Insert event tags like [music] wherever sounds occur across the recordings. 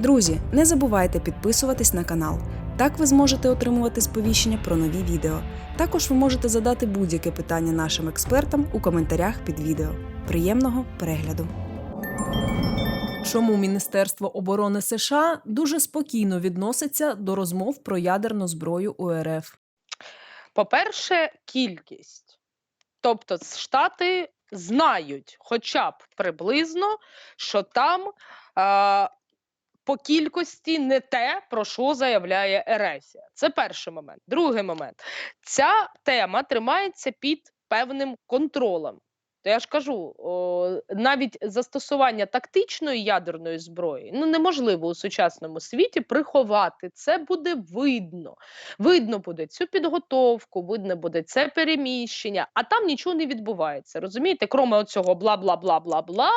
Друзі, не забувайте підписуватись на канал. Так ви зможете отримувати сповіщення про нові відео. Також ви можете задати будь-яке питання нашим експертам у коментарях під відео. Приємного перегляду! Чому Міністерство оборони США дуже спокійно відноситься до розмов про ядерну зброю у РФ? По-перше, кількість. Тобто Штати знають хоча б приблизно, що там е, по кількості не те, про що заявляє Ерефія. Це перший момент. Другий момент. Ця тема тримається під певним контролем. То я ж кажу, о, навіть застосування тактичної ядерної зброї ну неможливо у сучасному світі приховати. Це буде видно. Видно буде цю підготовку, видно буде це переміщення, а там нічого не відбувається. Розумієте, кроме оцього бла бла бла бла бла,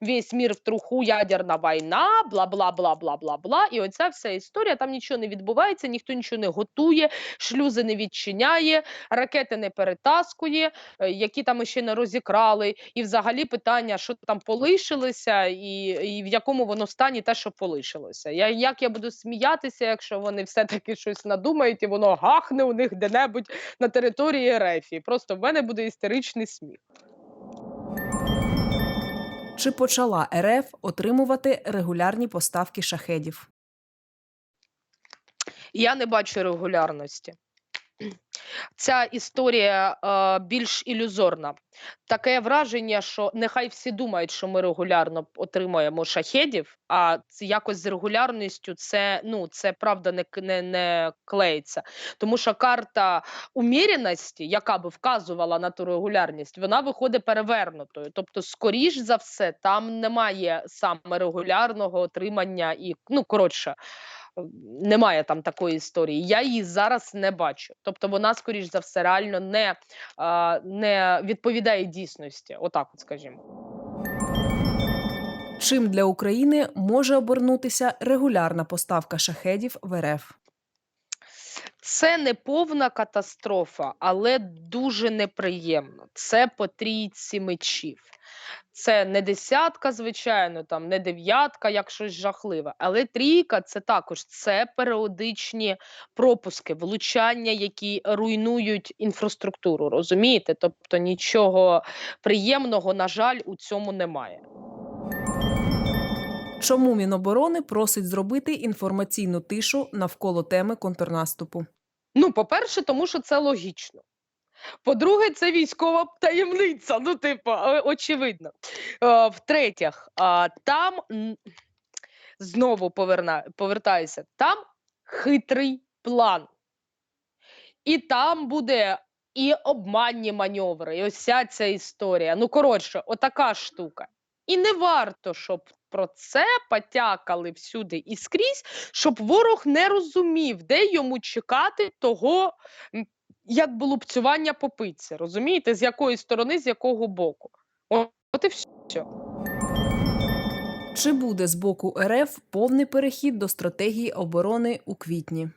весь мір в труху, ядерна війна, бла бла бла бла бла бла. І оця вся історія, там нічого не відбувається, ніхто нічого не готує, шлюзи не відчиняє, ракети не перетаскує, е, які там ще не розікрали. І взагалі питання, що там полишилося, і, і в якому воно стані те, що полишилося. Я, як я буду сміятися, якщо вони все-таки щось надумають, і воно гахне у них де-небудь на території Ерефії. Просто в мене буде істеричний сміх. Чи почала РФ отримувати регулярні поставки шахедів? Я не бачу регулярності. Ця історія е, більш ілюзорна. Таке враження, що нехай всі думають, що ми регулярно отримуємо шахедів, а якось з регулярністю це ну це правда не, не, не клеїться. Тому що карта уміряності, яка би вказувала на ту регулярність, вона виходить перевернутою. Тобто, скоріш за все, там немає саме регулярного отримання і ну коротше. Немає там такої історії. Я її зараз не бачу. Тобто вона, скоріш за все, реально не, не відповідає дійсності. Отак, от скажімо. Чим для України може обернутися регулярна поставка шахедів в РФ? Це не повна катастрофа, але дуже неприємно. Це по трійці мечів. Це не десятка, звичайно, там не дев'ятка, як щось жахливе, але трійка це також це періодичні пропуски, влучання, які руйнують інфраструктуру. Розумієте? Тобто нічого приємного, на жаль, у цьому немає. Чому Міноборони просить зробити інформаційну тишу навколо теми контрнаступу? Ну, по-перше, тому що це логічно. По-друге, це військова таємниця. Ну, типу, очевидно. Е, В-третіх, там знову повертаюся, там хитрий план. І там буде і обманні маневри, і ось ця історія. Ну, коротше, отака штука. І не варто, щоб про це потякали всюди і скрізь, щоб ворог не розумів, де йому чекати того, як лупцювання по пиці. Розумієте, з якої сторони, з якого боку. От і все. Чи буде з боку РФ повний перехід до стратегії оборони у квітні?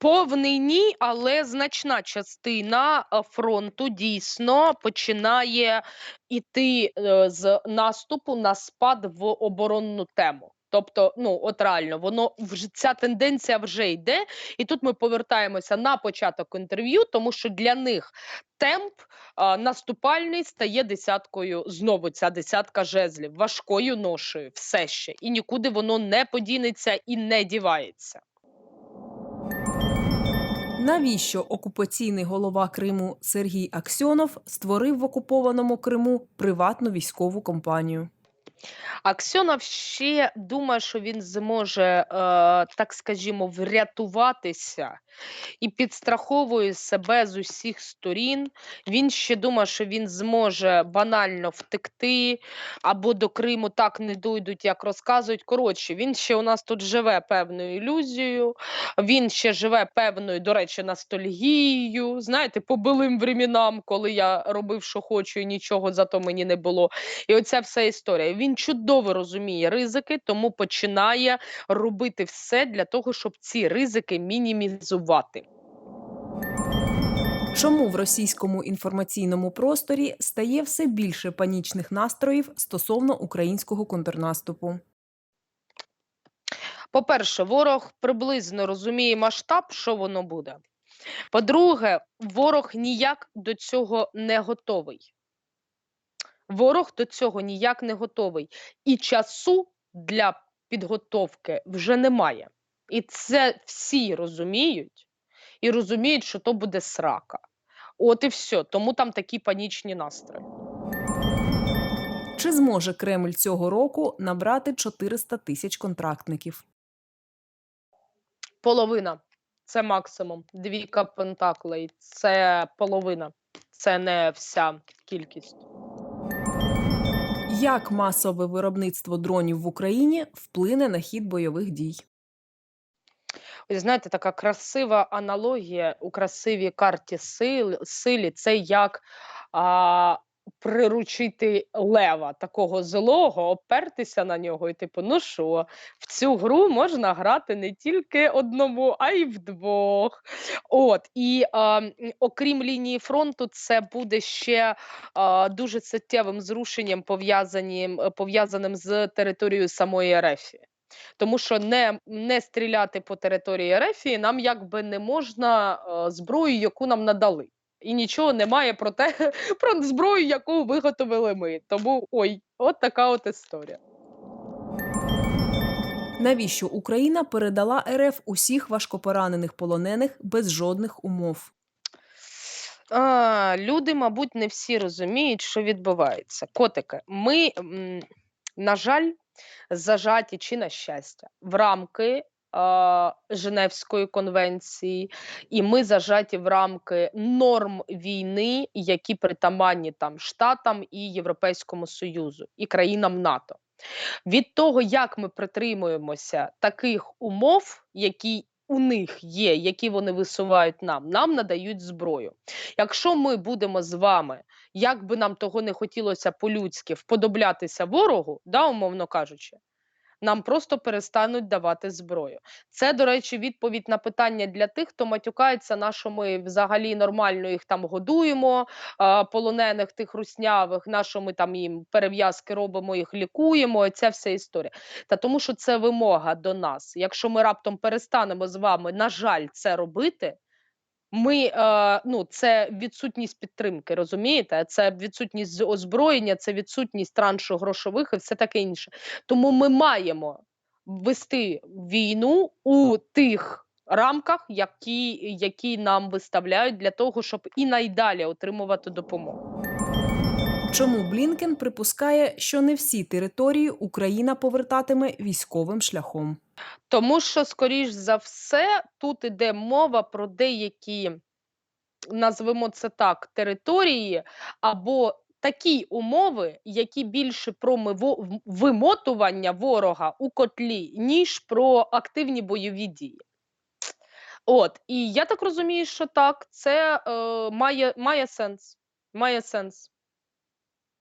Повний ні, але значна частина е, фронту дійсно починає іти е, з наступу на спад в оборонну тему. Тобто, ну от реально, воно вже ця тенденція вже йде, і тут ми повертаємося на початок інтерв'ю, тому що для них темп а, наступальний стає десяткою. Знову ця десятка жезлів, важкою ношею, все ще, і нікуди воно не подінеться і не дівається. Навіщо окупаційний голова Криму Сергій Аксьонов створив в окупованому Криму приватну військову компанію? Аксьонов ще думає, що він зможе, е, так скажімо, врятуватися і підстраховує себе з усіх сторін. Він ще думає, що він зможе банально втекти або до Криму так не дойдуть, як розказують. Коротше, він ще у нас тут живе певною ілюзією, він ще живе певною, до речі, ностальгією. Знаєте, по билим временам, коли я робив, що хочу, і нічого зато мені не було. І оця вся історія. Він чудово розуміє ризики, тому починає робити все для того, щоб ці ризики мінімізувати. Чому в російському інформаційному просторі стає все більше панічних настроїв стосовно українського контрнаступу? По-перше, ворог приблизно розуміє масштаб, що воно буде. По-друге, ворог ніяк до цього не готовий. Ворог до цього ніяк не готовий. І часу для підготовки вже немає. І це всі розуміють, і розуміють, що то буде срака. От і все. Тому там такі панічні настрої. Чи зможе Кремль цього року набрати 400 тисяч контрактників? Половина це максимум. Двійка пентаклей це половина, це не вся кількість. Як масове виробництво дронів в Україні вплине на хід бойових дій? Ви знаєте, така красива аналогія у красивій карті сил, силі це як а, приручити лева такого злого, опертися на нього, і типу, ну що, в цю гру можна грати не тільки одному, а й вдвох. От і м, окрім лінії фронту, це буде ще а, дуже суттєвим зрушенням, пов'язаним пов'язаним з територією самої Ерефії. Тому що не, не стріляти по території Ерефії нам якби не можна е, зброю, яку нам надали. І нічого немає про те, [laughs] про зброю, яку виготовили ми. Тому ой, от така от історія. Навіщо Україна передала РФ усіх важкопоранених полонених без жодних умов? А, люди, мабуть, не всі розуміють, що відбувається. Котики, ми, на жаль, зажаті чи на щастя в рамки Женевської конвенції, і ми зажаті в рамки норм війни, які притаманні там Штатам і Європейському Союзу і країнам НАТО. Від того, як ми притримуємося таких умов, які у них є, які вони висувають нам, нам надають зброю. Якщо ми будемо з вами, як би нам того не хотілося по-людськи, вподоблятися ворогу, да, умовно кажучи, нам просто перестануть давати зброю. Це, до речі, відповідь на питання для тих, хто матюкається, на що ми взагалі нормально їх там годуємо, полонених тих руснявих, на що ми там їм перев'язки робимо, їх лікуємо. Ця вся історія. Та тому, що це вимога до нас. Якщо ми раптом перестанемо з вами, на жаль, це робити. Ми е, ну це відсутність підтримки, розумієте? Це відсутність озброєння, це відсутність траншу грошових і все таке інше. Тому ми маємо вести війну у тих рамках, які, які нам виставляють для того, щоб і найдалі отримувати допомогу. Чому Блінкен припускає, що не всі території Україна повертатиме військовим шляхом? Тому що, скоріш за все, тут іде мова про деякі, назвемо це так, території або такі умови, які більше про вимотування ворога у котлі, ніж про активні бойові дії. От, і я так розумію, що так, це е, має, має сенс. Має сенс.